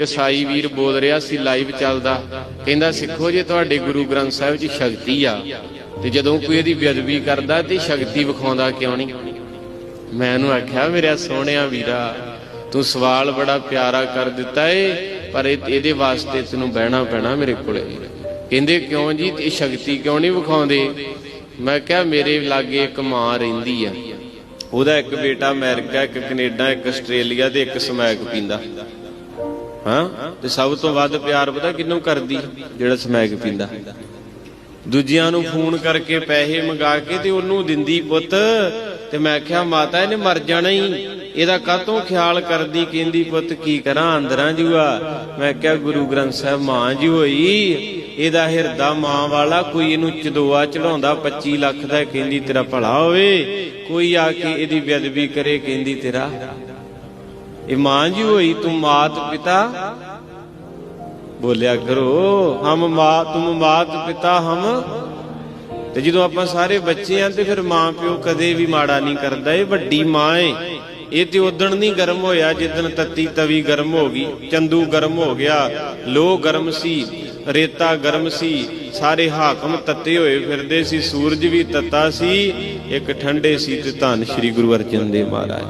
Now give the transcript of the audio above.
ਇੱਕ ਸਾਈ ਵੀਰ ਬੋਲ ਰਿਹਾ ਸੀ ਲਾਈਵ ਚੱਲਦਾ। ਕਹਿੰਦਾ, ਸਿੱਖੋ ਜੇ ਤੁਹਾਡੇ ਗੁਰੂ ਗ੍ਰੰਥ ਸਾਹਿਬ 'ਚ ਸ਼ਕਤੀ ਆ, ਤੇ ਜਦੋਂ ਕੋਈ ਇਹਦੀ ਬੇਅਦਬੀ ਕਰਦਾ, ਤੇ ਸ਼ਕਤੀ ਵਿਖਾਉਂਦਾ ਕਿਉਂ ਨਹੀਂ? ਮੈਂ ਉਹਨੂੰ ਆਖਿਆ, ਮੇਰਾ ਸੋਹਣਿਆ ਵੀਰਾ, ਤੂੰ ਸਵਾਲ ਬੜਾ ਪਿਆਰਾ ਕਰ ਦਿੱਤਾ ਏ, ਪਰ ਇਹਦੇ ਵਾਸਤੇ ਤੈਨੂੰ ਬਹਿਣਾ ਪੈਣਾ ਮੇਰੇ ਕੋਲੇ। ਕਹਿੰਦੇ, ਕਿਉਂ ਜੀ? ਇਹ ਸ਼ਕਤੀ ਕਿਉਂ ਨਹੀਂ ਵਿਖਾਉਂਦੇ? ਮੈਂ ਕਿਹਾ, ਮੇਰੇ ਲਾਗੇ ਇੱਕ ਮਾਂ ਰਹਿੰਦੀ ਆ। ਉਹਦਾ ਇੱਕ ਬੇਟਾ ਅਮਰੀਕਾ, ਇੱਕ ਕੈਨੇਡਾ, ਇੱਕ ਆਸਟ੍ਰੇਲੀਆ ਤੇ ਇੱਕ ਸਮੈਕ ਪੀਂਦਾ। ਹਾਂ? ਤੇ ਸਭ ਤੋਂ ਵੱਧ ਪਿਆਰ ਪਤਾ ਕਿਹਨੂੰ ਕਰਦੀ? ਜਿਹੜਾ ਸਮੈਕ ਪੀਂਦਾ। ਦੂਜਿਆਂ ਨੂੰ ਫੋਨ ਕਰਕੇ ਪੈਸੇ ਮੰਗਾ ਕੇ ਤੇ ਉਹਨੂੰ ਦਿੰਦੀ ਪੁੱਤ। ਤੇ ਮੈਂ ਕਿਹਾ ਮਾਤਾ, ਇਹਨੇ ਮਰ ਜਾਣਾ ਹੀ। ਇਹਦਾ ਕਾਹਤੋਂ ਖਿਆਲ ਕਰਦੀ, ਕਹਿੰਦੀ, ਪੁੱਤ, ਕੀ ਕਰਾਂ? ਅੰਦਰਾਂ ਜੂਆ। ਮੈਂ ਕਿਹਾ ਗੁਰੂ ਗ੍ਰੰਥ ਸਾਹਿਬ, ਮਾਂ ਜੀ ਹੋਈ। ਇਹਦਾ ਹਿਰਦਾ ਮਾਂ ਵਾਲਾ, ਕੋਈ ਇਹਨੂੰ ਚਦੋਆ ਚੜਾਉਂਦਾ 25 ਲੱਖ ਦਾ, ਕਹਿੰਦੀ, ਤੇਰਾ ਭਲਾ ਹੋਵੇ। ਕੋਈ ਆ ਕੇ ਇਹਦੀ ਬੇਅਦਬੀ ਕਰੇ, ਕਹਿੰਦੀ, ਤੇਰਾ ਇਹ ਮਾਂ ਜੀ ਹੋਈ, ਤੂੰ ਮਾਤ ਪਿਤਾ? ਬੋਲਿਆ, ਕਰੋ, ਹਮ ਮਾਂ ਤੁਮ ਮਾਤ ਪਿਤਾ ਹਮ। ਤੇ ਜਦੋਂ ਆਪਾਂ ਸਾਰੇ ਬੱਚੇ ਆਂ, ਤੇ ਫਿਰ ਮਾਂ ਪਿਓ ਕਦੇ ਵੀ ਮਾੜਾ ਨਹੀਂ ਕਰਦਾ, ਇਹ ਵੱਡੀ ਮਾਂ ਏ। ਇਹ ਤੇ ਉਦਣ ਨਹੀਂ ਗਰਮ ਹੋਇਆ ਜਿੱਦਣ ਤੱਤੀ ਤਵੀ ਗਰਮ ਹੋ ਗਈ, ਚੰਦੂ ਗਰਮ ਹੋ ਗਿਆ, ਲੋਹ ਗਰਮ ਸੀ, ਰੇਤਾ ਗਰਮ ਸੀ, ਸਾਰੇ ਹਾਕਮ ਤੱਤੇ ਹੋਏ ਫਿਰਦੇ ਸੀ, ਸੂਰਜ ਵੀ ਤੱਤਾ ਸੀ, ਇੱਕ ਠੰਡੇ ਸੀ ਤੇ ਧੰਨ ਸ੍ਰੀ ਗੁਰੂ ਅਰਜਨ ਦੇਵ ਮਹਾਰਾਜ।